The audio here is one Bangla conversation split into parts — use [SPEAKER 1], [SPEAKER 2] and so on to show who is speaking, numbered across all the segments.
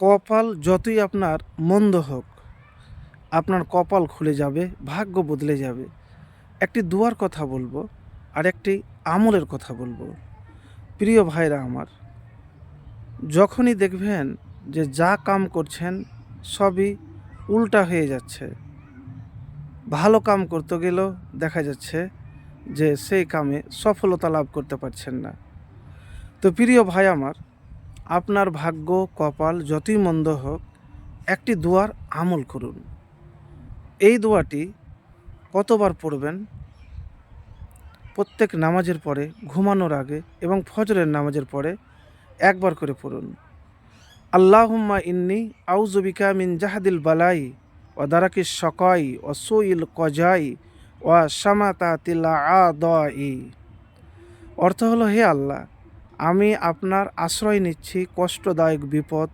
[SPEAKER 1] কপাল যতই আপনার মন্দ হোক, আপনার কপাল খুলে যাবে, ভাগ্য বদলে যাবে। একটি দুয়ার কথা বলব, আর একটি আমলের কথা বলব। প্রিয় ভাইরা আমার, যখনই দেখবেন যে যা কাম করছেন সবই উল্টা হয়ে যাচ্ছে। ভালো কাম করতে গেলেও দেখা যাচ্ছে যে সেই কামে সফলতা লাভ করতে পারছেন না। তো প্রিয় ভাই আমার আপনার ভাগ্য, কপাল যতই মন্দ হোক, একটি দুয়ার আমল করুন। এই দোয়াটি কতবার পড়বেন? প্রত্যেক নামাজের পরে, ঘুমানোর আগে এবং ফজরের নামাজের পরে একবার করে পড়ুন। আল্লাহুম্মা ইন্নি আউজুবিকা মিন জাহাদিল বালাই ও দারাকি শকাই ও সুইল কজাই ও সামাতা তিল্লা আ ই অর্থ হলো, হে আল্লাহ আমি আপনার আশ্রয় নিচ্ছি কষ্টদায়ক বিপদ,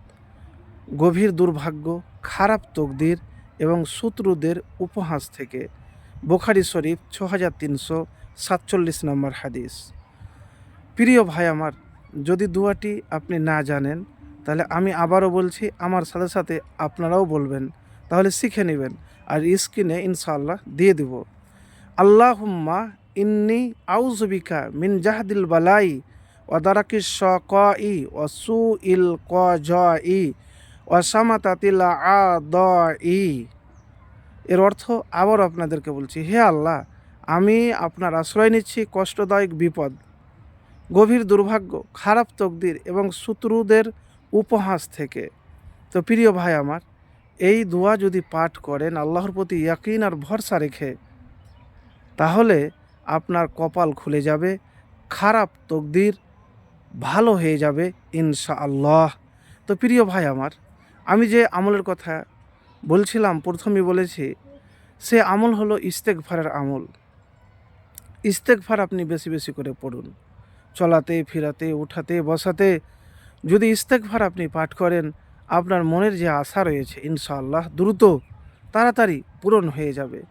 [SPEAKER 1] গভীর দুর্ভাগ্য, খারাপ তকদির এবং শত্রুদের উপহাস থেকে। বোখারি শরীফ ছ হাজার তিনশো সাতচল্লিশ নম্বর হাদিস। প্রিয় ভাই আমার, যদি দুয়াটি আপনি না জানেন, তাহলে আমি আবারও বলছি, আমার সাথে সাথে আপনারাও বলবেন, তাহলে শিখে নেবেন আর স্ক্রিনে ইনশাআল্লাহ দিয়ে দিব। আল্লাহুম্মা ইন্নি আউজবিকা মিন জাহাদিল বালাই ওয়াদারাকি শ ক ই ও সু ইল ক জ ই ও সামাতাতিলা আ দ ই এর অর্থ আবার আপনাদেরকে বলছি, হে আল্লাহ, আমি আপনার আশ্রয় নিচ্ছি কষ্টদায়ক বিপদ, গভীর দুর্ভাগ্য, খারাপ তকদির এবং শত্রুদের উপহাস থেকে। তো প্রিয় ভাই আমার, এই দোয়া যদি পাঠ করেন, আল্লাহর প্রতি ইয়াকিন আর ভরসা রেখে, তাহলে আপনার কপাল খুলে যাবে, খারাপ তকদির ভালো হয়ে যাবে ইনশা আল্লাহ তো প্রিয় ভাই আমার, আমি যে আমলের কথা বলছিলাম, প্রথমেই বলেছি, সে আমল হলো ইস্তেকফারের আমল। ইস্তেকফার আপনি বেশি বেশি করে পড়ুন। চলাতে, ফিরাতে, উঠাতে, বসাতে, যদি ইস্তেকফার আপনি পাঠ করেন, আপনার মনের যে আশা রয়েছে, ইনশাআল্লাহ, দ্রুত, তাড়াতাড়ি পূরণ হয়ে যাবে।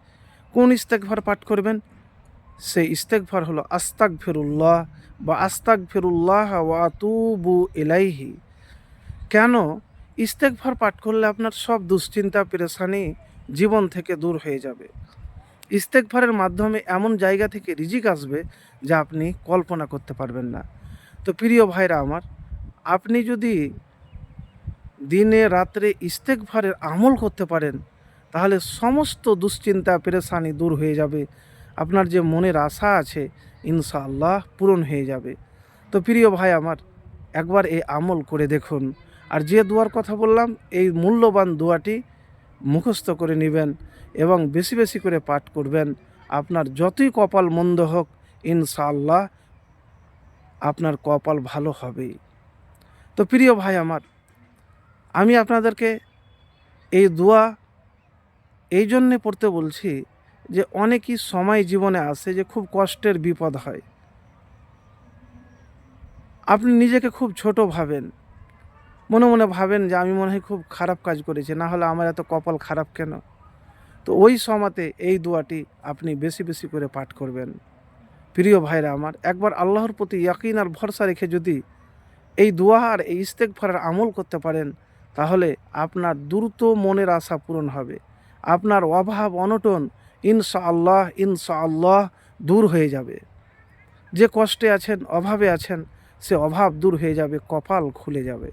[SPEAKER 1] কোন ইস্তেকফার পাঠ করবেন? সেই ইস্তেকফার হলো আস্তাক ফেরুল্লাহ বা আস্তাক ফেরুল্লাহ ওয়াতুবু এলাইহি কেন? ইস্তেকফার পাঠ করলে আপনার সব দুশ্চিন্তা, পেরেশানি জীবন থেকে দূর হয়ে যাবে। ইস্তেকফারের মাধ্যমে এমন জায়গা থেকে রিজিক আসবে যা আপনি কল্পনা করতে পারবেন না। তো প্রিয় ভাইরা আমার, আপনি যদি দিনে, রাত্রে ইস্তেকফারের আমল করতে পারেন, তাহলে সমস্ত দুশ্চিন্তা, পেরেশানি দূর হয়ে যাবে। আপনার যে মনের আশা আছে, ইনশাআল্লাহ পূরণ হয়ে যাবে। তো প্রিয় ভাই আমার, একবার এই আমল করে দেখুন। আর যে দোয়ার কথা বললাম, এই মূল্যবান দোয়াটি মুখস্থ করে নেবেন এবং বেশি বেশি করে পাঠ করবেন। আপনার যতই কপাল মন্দ হোক, ইনশাআল্লাহ আপনার কপাল ভালো হবেই তো প্রিয় ভাই আমার, আমি আপনাদেরকে এই দোয়া এই জন্যে পড়তে বলছি যে অনেকই সময় জীবনে আসে যে খুব কষ্টের বিপদ হয়। আপনি নিজেকে খুব ছোট ভাবেন। মনে মনে ভাবেন যে আমি মনে হয় খুব খারাপ কাজ করেছি, না হলে আমার এত কপাল খারাপ কেন? তো ওই সময়তে এই দোয়াটি আপনি বেশি বেশি করে পাঠ করবেন। প্রিয় ভাইরা আমার, একবার আল্লাহর প্রতি ইয়াকিন আর ভরসা রেখে যদি এই দোয়া আর এই ইস্তেকফারের আমল করতে পারেন, তাহলে আপনার দ্রুত মনের আশা পূরণ হবে। আপনার অভাব, অনটন ইনশা আল্লাহ ইনশা আল্লাহ দূর হয়ে যাবে। যে কষ্টে আছেন, অভাবে আছেন, সে অভাব দূর হয়ে যাবে, কপাল খুলে যাবে।